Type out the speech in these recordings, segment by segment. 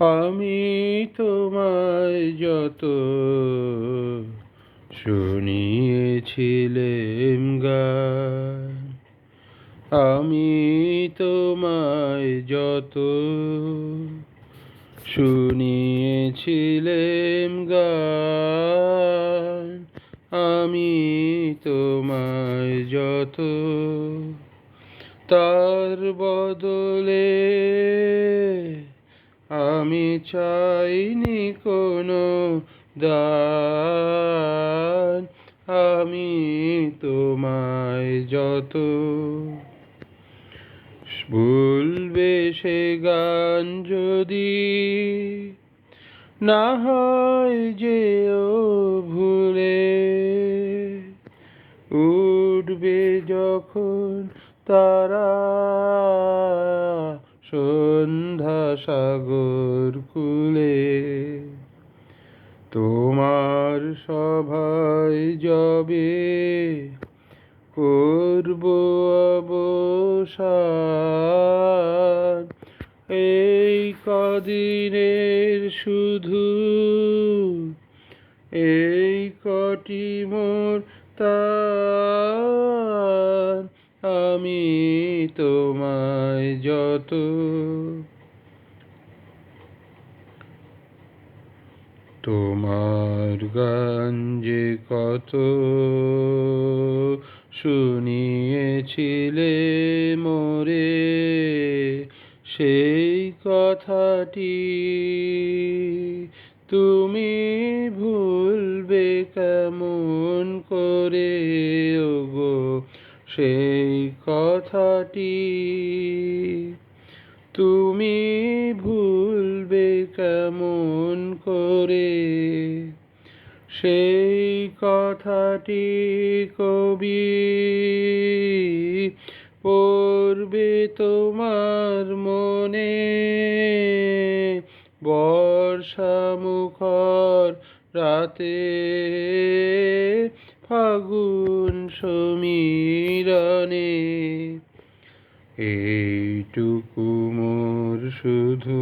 আমি তোমায় যত শুনিয়েছিলেম গান, আমি তোমায় যত শুনিয়েছিলেম গান, আমি তোমায় যত তার বদলে আমি চাইনি কোনো দান, আমি তোমায় যত ভুলবে সে গান যদি না হয় যে ও ভুলে। উঠবে যখন তারা সন্ধ্যা সাগর কুলে তোমার সভায় যাবে করব অবসান এই কদিনের শুধু এই কটি মোর তার। আমি তোমায় যত তোমার যে কত শুনিয়েছিলে মোরে সেই কথাটি তুমি ভুলবে কেমন করে? ওগো সেই কথাটি তুমি ভুলবে কেমন করে? সেই কথাটি কবি পড়বে তোমার মনে। বর্ষা মুখর রাতে ফাগুন সমীরণে এইটুকু মোর শুধু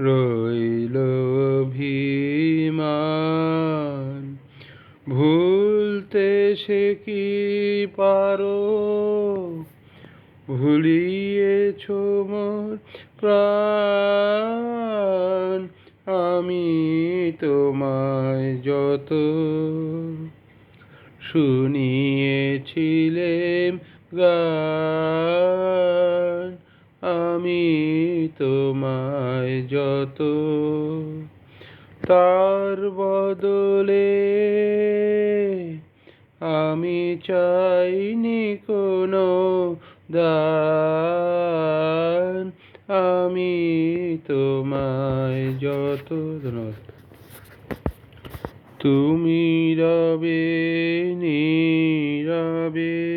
রইল অভিমান। ভুলতে সে কি পারো? ভুলিয়েছ মোর প্রাণ। আমি তোমায় যত শুনিয়েছিলেম গান, আমি তোমায় যত তার বদলে আমি চাইনি কোনো দান, আমি তোমায় যত ধন্যবাদ। তুমি রবে, নীরবে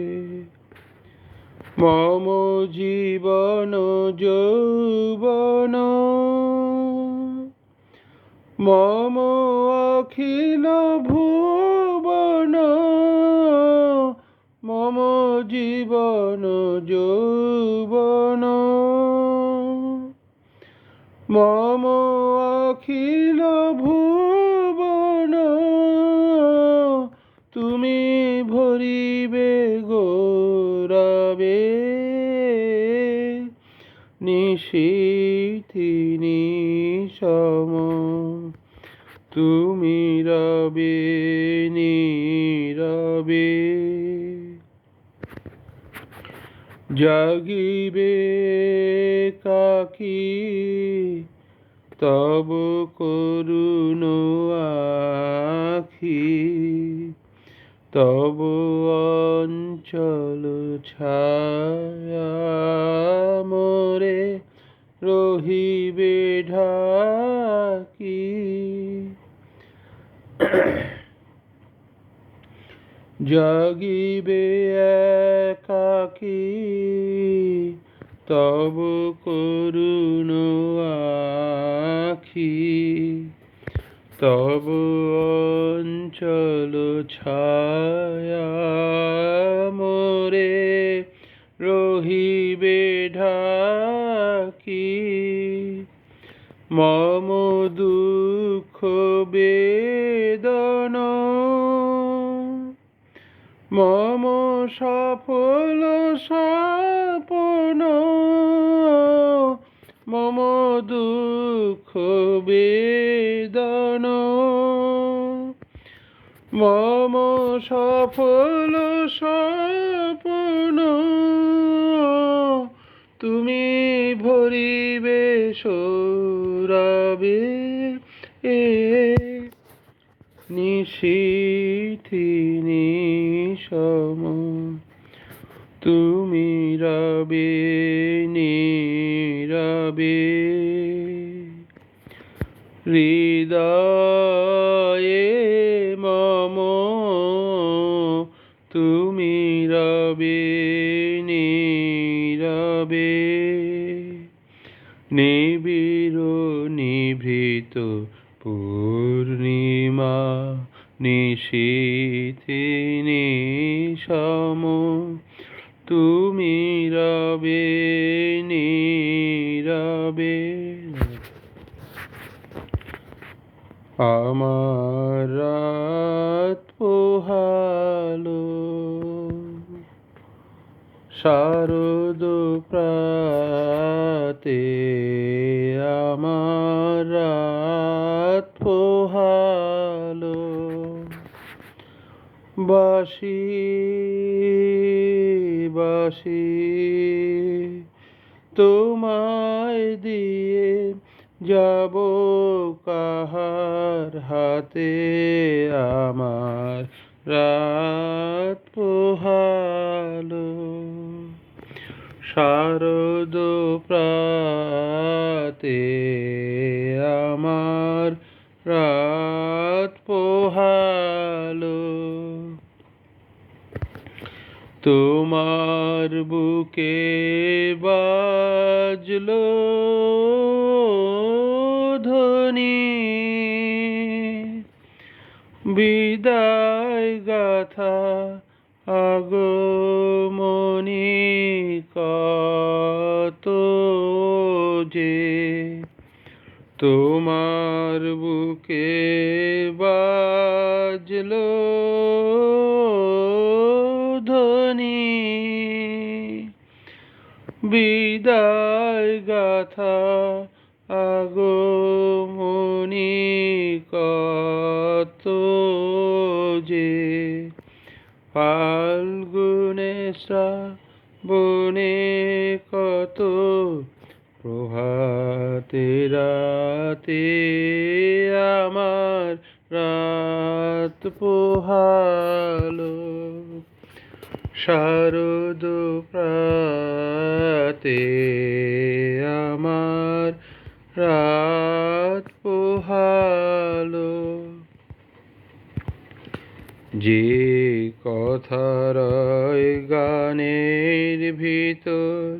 মম জীবন যৌবন। মম অখিল ভুবন। মম জীবন যৌবন। মম অখিল ভুবন। তুমি ভরিবে নিশীথিনী সম। তুমি রবে নীরবে। জাগিবে কাকি তব করুণ আখি। তব অঞ্চল ছায়া মোরে রহিবে ঢাকি। জাগিবে একাকী তব করুণ আখি। তব অঞ্চল ছায়া মোরে রহিবে ঢাকি মম দুঃখ বেদন। মম সফল সাপন মম দুঃখ বেদন। মম সফল সাপন তুমি ভরিবে সৌরবে এ নিশীথি নিশম। তুমি রবে নীরবে হৃদয়ে নিবিড় নিভৃত পূর্ণিমা নিশীথে নিশম। তুমি রবে নীরবে। আমার পোহালো। শারদ প্রাতে আমার রাত পোহালো বাসি বাসি তোমায় দিয়ে যাব কাহার হাতে আমার রাত পোহালো শারদ প্রাতে আমার রাত পোহালো। তোমার বুকে বাজলো ধ্বনি। বিদায় গাথা যে তোমার বুকে বাজলো ধ্বনি। বিদায় গাথা আগমনি কত যে ফাল্গুনে শ্রাবণে কত প্রভাতে রাতে আমার রাত পোহালো। শারদ প্রাতে আমার রাত পোহালো। যে কথার গানের ভিতর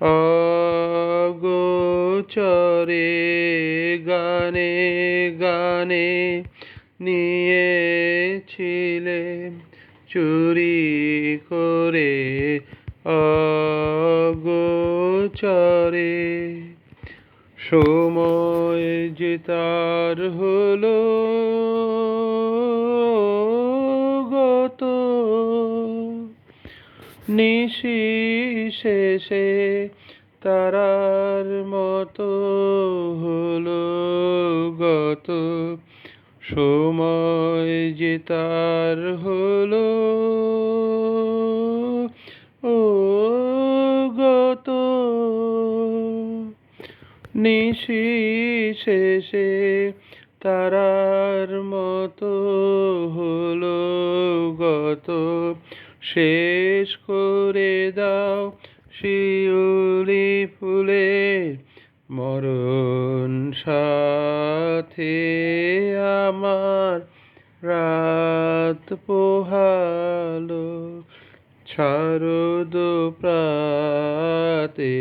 অগোচরে গানে গানে নিয়েছিলেন চুরি করে। অগোচরে সময় যে তার হলো গত নিশি শেষে তারার মতো হলো গত। সময় যে তার হলো, ও গত। নিশি শেষে তারার মতো হলো গত। শেষ রাত পোহালো শারদ প্রাতে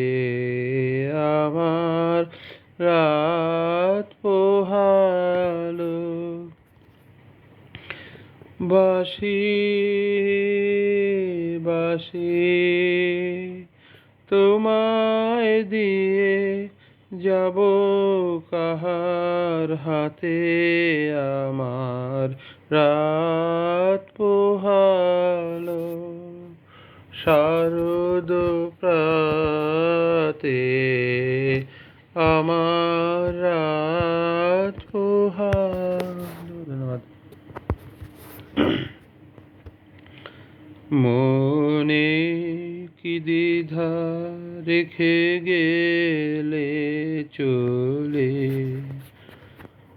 আমার রাত পোহালো। বাসি বাসি, তোমায় দিয়ে যাব কাহার হাতে আমার রাত পোহালো শারদ প্রাতে আমার ধন্যবাদ। মনে কি দ্বিধা রেখে গেলে চলে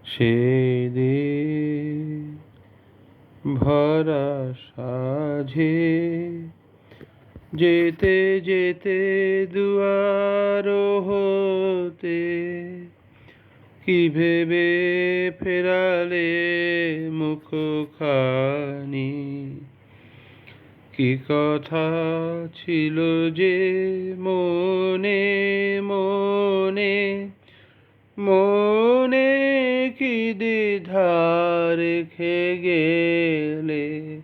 সেদিন ভরা সাঝে। যেতে যেতে দুয়ার হতে কি ভেবে ফেরালে মুখ খানি কি কথা ছিল যে মনে মনে মনে কি দ্বিধা রেখে গেলে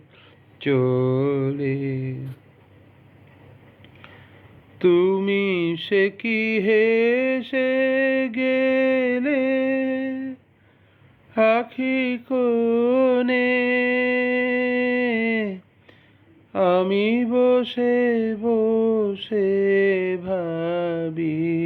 চলে? তুমি সে কি হেসে গেলে? আখি কোণে আমি বসে বসে ভাবি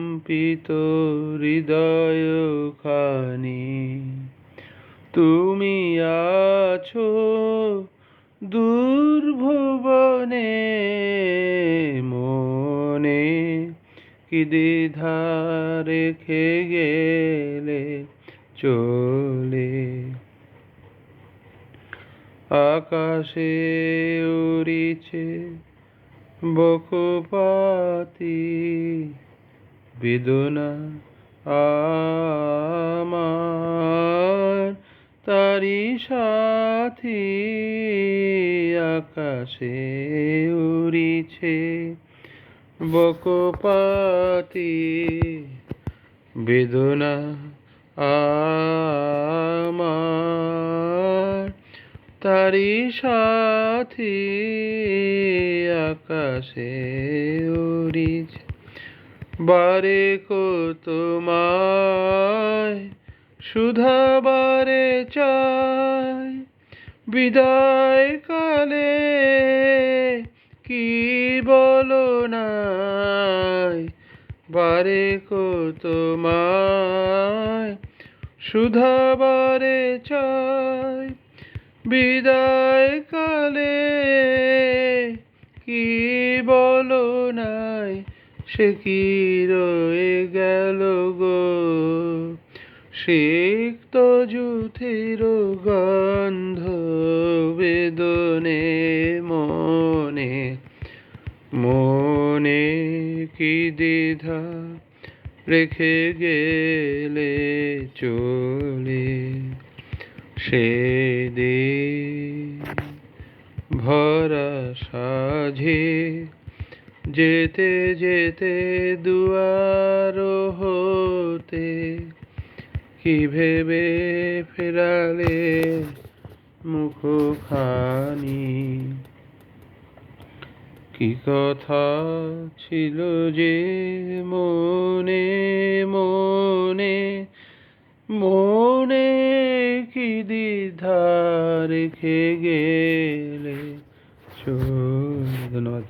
কম্পিত হৃদয় খানি। তুমি আছো দুর্ভুবনে মনে, কি দ্বিধা রেখে গেলে চলে। আকাশে উড়িছে বকুপাতি বেদনা আমার তারি সাথী আকাশে উড়িছে। বকপাতি বারে কো তোমায় সুধাবারে চাই। বিদায় কালে কি বলো নাই? বারে কো তোমায় সুধাবারে চাই। বিদায় কালে কি বলো নাই? সে কি রয়ে গেল গো। সিক্ত জুথির গন্ধ বেদনে মনে মনে কি দ্বিধা রেখে গেলে চলে। সেদিন ভরা সাঝে যেতে যেতে দুয়ার হতে কি ভেবে ফেরালে মুখখানি? কি কথা ছিল যে মনে মনে মনে কি দ্বিধা রেখে গেলে? ধন্যবাদ।